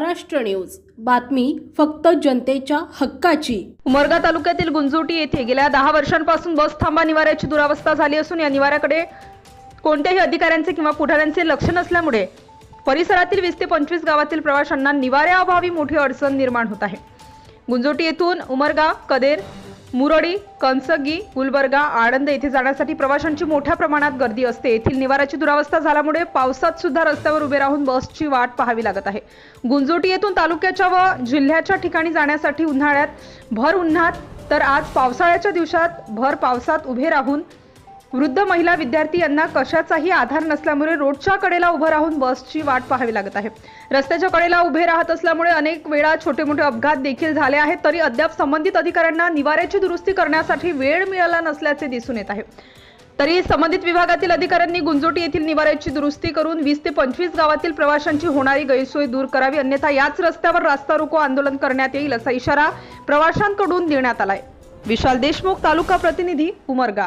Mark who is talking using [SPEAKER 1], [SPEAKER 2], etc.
[SPEAKER 1] Maharashtra news. बातमी फक्त जनतेच्या हक्काची.
[SPEAKER 2] उमरगा तालुक्यातील गुंजोटी येथे गेल्या दहा वर्षांपासून बस थांबा निवाऱ्याची दुरावस्था झाली असून या निवाऱ्याकडे कोणत्याही अधिकाऱ्यांचे किंवा पुढाऱ्यांचे लक्ष नसल्यामुळे परिसरातील वीस ते पंचवीस गावातील प्रवाशांना निवाऱ्याअभावी मोठी अडचण निर्माण होत आहे. गुंजोटी येथून उमरगा कदेर मुरडी कंसगी गुलबर्गा आळंद येथे जाण्यासाठी प्रवाशांची मोठ्या प्रमाणात गर्दी असते. येथील निवाराची दुरावस्था झाल्यामुळे पावसात सुद्धा रस्त्यावर उभे राहून बसची वाट पाहावी लागत आहे. गुंजोटी येथून तालुक्याच्या व जिल्ह्याच्या ठिकाणी जाण्यासाठी उन्हाळ्यात भर उन्हात तर आज पावसाळ्याच्या दिवसात भर पावसात उभे राहून वृद्ध महिला विद्यार्थी यांना कशाचाही आधार नसल्यामुळे रोडच्या कडेला उभं राहून बसची वाट पाहावी लागत आहे. रस्त्याच्या कडेला उभे राहत असल्यामुळे अनेक वेळा छोटे मोठे अपघात देखील झाले आहेत तरी अद्याप संबंधित अधिकाऱ्यांना निवाऱ्याची दुरुस्ती करण्यासाठी वेळ मिळाला नसल्याचे दिसून येत आहे. तरी संबंधित विभागातील अधिकाऱ्यांनी गुंजोटी येथील निवाऱ्याची दुरुस्ती करून वीस ते पंचवीस गावातील प्रवाशांची होणारी गैरसोय दूर करावी अन्यथा याच रस्त्यावर रास्ता रोको आंदोलन करण्यात येईल असा इशारा प्रवाशांकडून देण्यात आलाय. विशाल देशमुख तालुका प्रतिनिधी उमरगा.